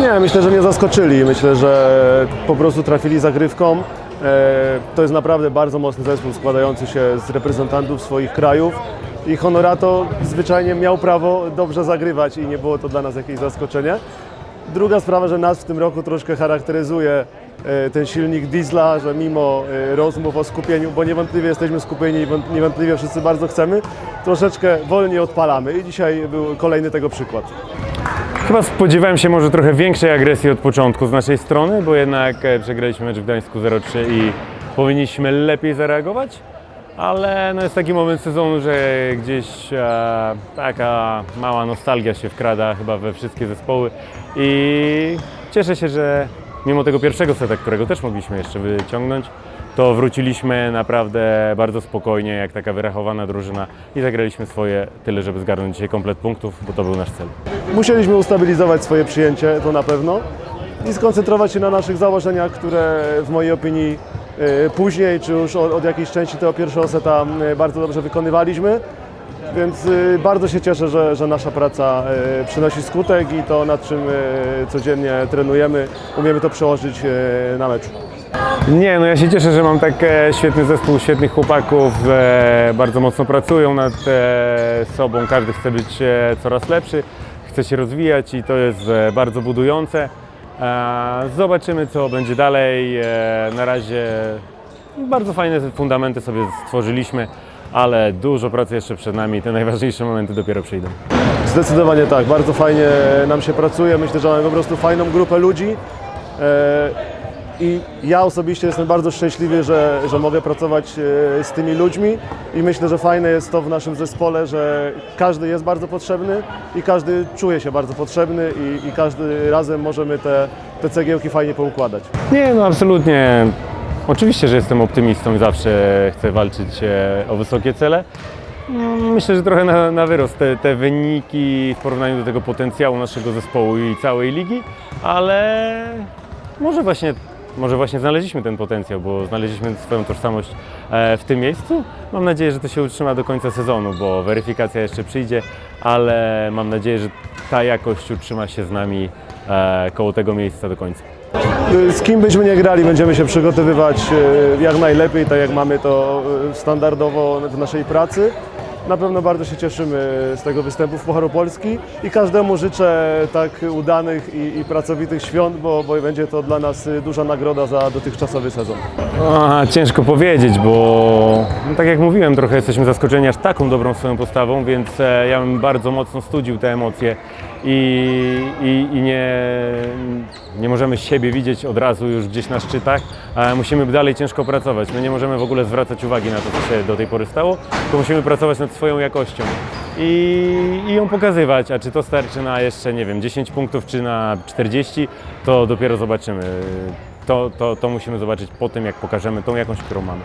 Nie, myślę, że nie zaskoczyli. Myślę, że po prostu trafili zagrywką. E, To jest naprawdę bardzo mocny zespół składający się z reprezentantów swoich krajów i Honorato zwyczajnie miał prawo dobrze zagrywać i nie było to dla nas jakieś zaskoczenie. Druga sprawa, że nas w tym roku troszkę charakteryzuje e, ten silnik diesla, że mimo e, rozmów o skupieniu, bo niewątpliwie jesteśmy skupieni i wąt- niewątpliwie wszyscy bardzo chcemy, troszeczkę wolniej odpalamy i dzisiaj był kolejny tego przykład. Chyba spodziewałem się może trochę większej agresji od początku z naszej strony, bo jednak e, przegraliśmy mecz w Gdańsku 0-3 i powinniśmy lepiej zareagować. Ale no jest taki moment sezonu, że gdzieś e, taka mała nostalgia się wkrada chyba we wszystkie zespoły i cieszę się, że mimo tego pierwszego seta, którego też mogliśmy jeszcze wyciągnąć, to wróciliśmy naprawdę bardzo spokojnie, jak taka wyrachowana drużyna i zagraliśmy swoje tyle, żeby zgarnąć dzisiaj komplet punktów, bo to był nasz cel. Musieliśmy ustabilizować swoje przyjęcie, to na pewno, i skoncentrować się na naszych założeniach, które w mojej opinii e, później, czy już od, od jakiejś części tego pierwszego seta e, bardzo dobrze wykonywaliśmy. Więc e, bardzo się cieszę, że, że nasza praca e, przynosi skutek i to, nad czym e, codziennie trenujemy, umiemy to przełożyć na meczu. Nie, no ja się cieszę, że mam tak e, świetny zespół świetnych chłopaków, e, bardzo mocno pracują nad e, sobą, każdy chce być coraz lepszy, chce się rozwijać i to jest bardzo budujące. Zobaczymy co będzie dalej, na razie bardzo fajne fundamenty sobie stworzyliśmy, ale dużo pracy jeszcze przed nami, te najważniejsze momenty dopiero przyjdą. Zdecydowanie tak, bardzo fajnie nam się pracuje. Myślę, że mamy po prostu fajną grupę ludzi. E, I ja osobiście jestem bardzo szczęśliwy, że, że mogę pracować e, z tymi ludźmi i myślę, że fajne jest to w naszym zespole, że każdy jest bardzo potrzebny i każdy czuje się bardzo potrzebny i, i każdy razem możemy te, te cegiełki fajnie poukładać. Nie, no absolutnie. Oczywiście, że jestem optymistą i zawsze chcę walczyć e, o wysokie cele. No, Myślę, że trochę na, na wyrost te, te wyniki w porównaniu do tego potencjału naszego zespołu i całej ligi, ale może właśnie, może właśnie znaleźliśmy ten potencjał, bo znaleźliśmy swoją tożsamość e, w tym miejscu. Mam nadzieję, że to się utrzyma do końca sezonu, bo weryfikacja jeszcze przyjdzie, ale mam nadzieję, że ta jakość utrzyma się z nami e, koło tego miejsca do końca. Z kim byśmy nie grali, będziemy się przygotowywać e, jak najlepiej, tak jak mamy to e, standardowo w naszej pracy. Na pewno bardzo się cieszymy z tego występu w Pucharu Polski i każdemu życzę tak udanych i, i pracowitych świąt, bo, bo będzie to dla nas e, duża nagroda za dotychczasowy sezon. A, ciężko powiedzieć, bo no, tak jak mówiłem, trochę jesteśmy zaskoczeni aż taką dobrą swoją postawą, więc ja bym bardzo mocno studził te emocje i, i, i nie, nie możemy siebie widzieć od razu już gdzieś na szczytach, musimy dalej ciężko pracować. My nie możemy w ogóle zwracać uwagi na to, co się do tej pory stało, tylko musimy pracować nad swoją jakością i, i ją pokazywać, a czy to starczy na jeszcze, nie wiem, 10 punktów czy na 40, to dopiero zobaczymy. To, to, to musimy zobaczyć po tym, jak pokażemy tą jakąś, którą mamy.